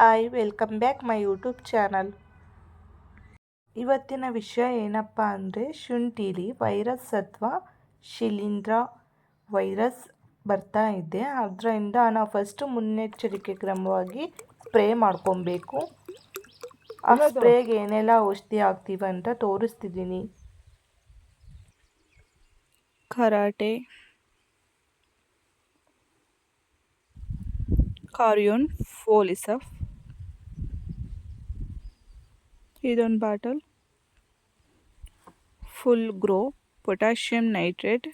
Hi welcome back my YouTube channel. ಇವತ್ತಿನ ವಿಷಯ ಏನಪ್ಪ ಅಂದರೆ ಶುಂಠಿಲಿ ವೈರಸ್ ಅಥವಾ ಶಿಲೀಂಧ್ರ ವೈರಸ್ ಬರ್ತಾ ಇದೆ. ಅದರಿಂದ ನಾವು ಫಸ್ಟು ಮುನ್ನೆಚ್ಚರಿಕೆ ಕ್ರಮವಾಗಿ ಸ್ಪ್ರೇ ಮಾಡ್ಕೊಬೇಕು. ಆ ಸ್ಪ್ರೇಗೆ ಏನೆಲ್ಲ ಔಷಧಿ ಹಾಕ್ತೀವಿ ಅಂತ ತೋರಿಸ್ತಿದ್ದೀನಿ. ಕರಾಟೆ ಕಾರ್ಯೋನ್ ಫೋಲಿಸಫ್ ಇದೊಂದು bottle. Full grow potassium nitrate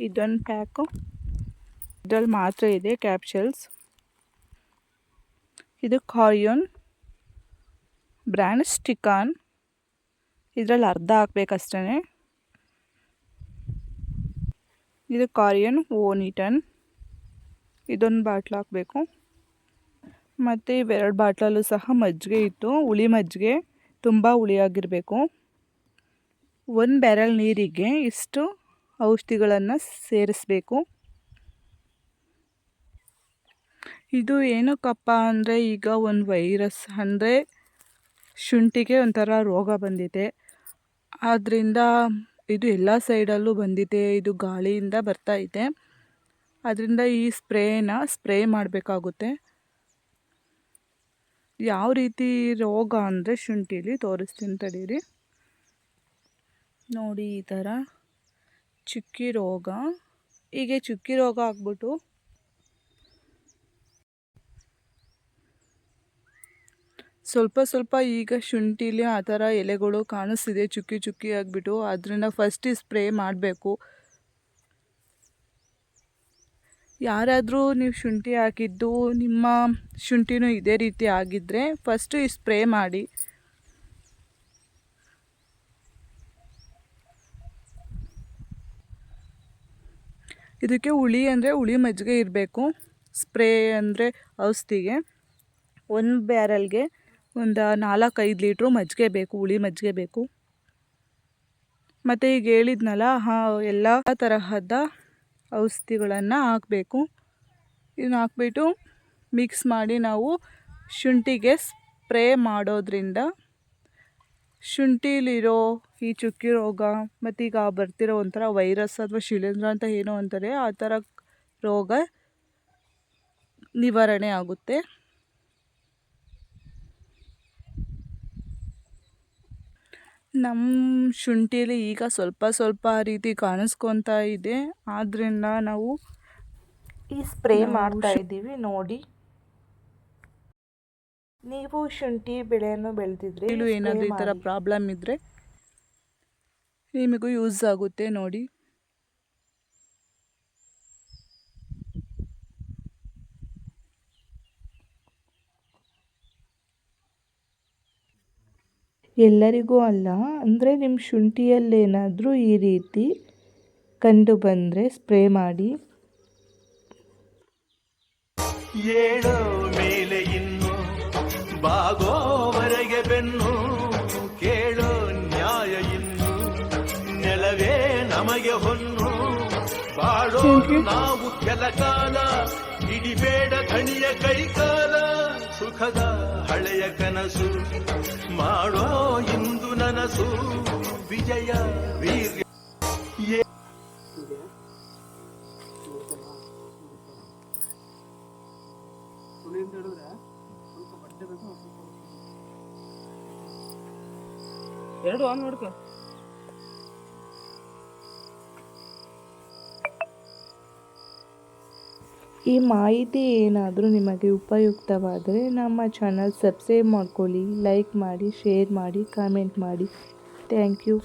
ಇದೊಂದು ಪ್ಯಾಕು. ಇದರಲ್ಲಿ ಮಾತ್ರ ಇದೆ ಕ್ಯಾಪ್ಸಲ್ಸ್ ಇದು ಕಾರ್ಯೋನ್ ಬ್ರ್ಯಾಂಡ್ ಸ್ಟಿಕಾನ್ ಇದರಲ್ಲಿ ಅರ್ಧ ಹಾಕ್ಬೇಕಷ್ಟೇ ಇದು ಕಾರಿಯನ್ ಓನಿಟನ್ ಇದೊಂದು ಬಾಟ್ಲ್ ಹಾಕಬೇಕು. ಮತ್ತು ಇವೆರಡು ಬಾಟ್ಲಲ್ಲೂ ಸಹ ಮಜ್ಜಿಗೆ ಇತ್ತು. ಹುಳಿ ಮಜ್ಜಿಗೆ ತುಂಬ ಹುಳಿಯಾಗಿರಬೇಕು. ಒಂದು ಬ್ಯಾರಲ್ ನೀರಿಗೆ ಇಷ್ಟು ಔಷಧಿಗಳನ್ನು ಸೇರಿಸಬೇಕು. ಇದು ಏನಕ್ಕಪ್ಪ ಅಂದರೆ ಈಗ ಒಂದು ವೈರಸ್ ಅಂದರೆ ಶುಂಠಿಗೆ ಒಂಥರ ರೋಗ ಬಂದಿದೆ. ಆದ್ದರಿಂದ ಇದು ಎಲ್ಲ ಸೈಡಲ್ಲೂ ಬಂದಿದೆ. ಇದು ಗಾಳಿಯಿಂದ ಬರ್ತಾ ಇದೆ. ಅದರಿಂದ ಈ ಸ್ಪ್ರೇನ ಸ್ಪ್ರೇ ಮಾಡಬೇಕಾಗುತ್ತೆ. ಯಾವ ರೀತಿ ರೋಗ ಅಂದರೆ ಶುಂಠಿಲಿ ತೋರಿಸ್ತೀನಿ ತಡೀರಿ. ನೋಡಿ ಈ ಥರ ಚುಕ್ಕಿ ರೋಗ. ಹೀಗೆ ಚುಕ್ಕಿ ರೋಗ ಆಗ್ಬಿಟ್ಟು ಸ್ವಲ್ಪ ಸ್ವಲ್ಪ ಈಗ ಶುಂಠಿಲಿ ಆ ಥರ ಎಲೆಗಳು ಕಾಣಿಸ್ತಿದೆ. ಚುಕ್ಕಿ ಚುಕ್ಕಿ ಆಗಿಬಿಟ್ಟು. ಅದರಿಂದ ಫಸ್ಟ್ ಸ್ಪ್ರೇ ಮಾಡಬೇಕು. ಯಾರಾದರೂ ನೀವು ಶುಂಠಿ ಹಾಕಿದ್ದು, ನಿಮ್ಮ ಶುಂಠಿನೂ ಇದೇ ರೀತಿ ಆಗಿದ್ದರೆ ಫಸ್ಟು ಈ ಸ್ಪ್ರೇ ಮಾಡಿ. ಇದಕ್ಕೆ ಹುಳಿ ಅಂದರೆ ಹುಳಿ ಮಜ್ಜಿಗೆ ಇರಬೇಕು. ಸ್ಪ್ರೇ ಅಂದರೆ ಔಷಧಿಗೆ. ಒಂದು ಬ್ಯಾರಲ್ಗೆ ಒಂದು ನಾಲ್ಕೈದು ಲೀಟ್ರು ಮಜ್ಜಿಗೆ ಬೇಕು, ಹುಳಿ ಮಜ್ಜಿಗೆ ಬೇಕು. ಮತ್ತು ಈಗ ಹೇಳಿದ್ನಲ್ಲ, ಹಾಂ, ಎಲ್ಲ ತರಹದ ಔಷಧಿಗಳನ್ನು ಹಾಕಬೇಕು. ಇದನ್ನ ಹಾಕ್ಬಿಟ್ಟು ಮಿಕ್ಸ್ ಮಾಡಿ ನಾವು ಶುಂಠಿಗೆ ಸ್ಪ್ರೇ ಮಾಡೋದ್ರಿಂದ ಶುಂಠಿಲಿರೋ ಈ ಚುಕ್ಕಿ ರೋಗ ಮತ್ತು ಈಗ ಬರ್ತಿರೋ ಒಂಥರ ವೈರಸ್ ಅಥವಾ ಶಿಲೀಂಧ್ರ ಅಂತ ಏನೋ ಅಂತಾರೆ, ಆ ಥರ ರೋಗ ನಿವಾರಣೆ ಆಗುತ್ತೆ. ನಮ್ಮ ಶುಂಠಿಲಿ ಈಗ ಸ್ವಲ್ಪ ಸ್ವಲ್ಪ ರೀತಿ ಕಾಣಿಸ್ಕೊತಾ ಇದೆ. ಆದ್ದರಿಂದ ನಾವು ಈ ಸ್ಪ್ರೇ ಮಾಡ್ತಾ ಇದ್ದೀವಿ ನೋಡಿ. ನೀವು ಶುಂಠಿ ಬೆಳೆಯನ್ನು ಬೆಳೆದಿದ್ರೆ ಏನಾದರೂ ಈ ಥರ ಪ್ರಾಬ್ಲಮ್ ಇದ್ದರೆ ನಿಮಗೂ ಯೂಸ್ ಆಗುತ್ತೆ ನೋಡಿ. ಎಲ್ಲರಿಗೂ ಅಲ್ಲ ಅಂದರೆ ನಿಮ್ಮ ಶುಂಠಿಯಲ್ಲೇನಾದರೂ ಈ ರೀತಿ ಕಂಡು ಬಂದರೆ ಸ್ಪ್ರೇ ಮಾಡಿ. ಏಳು ಮೇಲೆ ಇನ್ನು ಬಾಗೋವರೆಗೆ ಬೆನ್ನು ಕೇಳೋ ನ್ಯಾಯ ಇನ್ನು ನೆಲವೇ ನಮಗೆ ಹೊನ್ನು. ಬಾಳೋ ನಾವು ಕೆಲ ಕಾಲ ಇಡಿಬೇಡ ಕಣಿಯ ಕೈಕಾಲ. ಸುಖದ ಹಳೆಯ ಕನಸು ಮಾಡೋ ಇಂದು ನನಸು ವಿಜಯ ವೀರ್ಯ. ಎರಡು ಆನ್ ಮಾಡ್ಕೊ. ಈ ಮಾಹಿತಿ ಏನಾದರೂ ನಿಮಗೆ ಉಪಯುಕ್ತವಾದರೆ ನಮ್ಮ ಚಾನಲ್ ಸಬ್ಸ್ಕ್ರೈಬ್ ಮಾಡ್ಕೊಳ್ಳಿ, ಲೈಕ್ ಮಾಡಿ, ಶೇರ್ ಮಾಡಿ, ಕಾಮೆಂಟ್ ಮಾಡಿ. Thank you.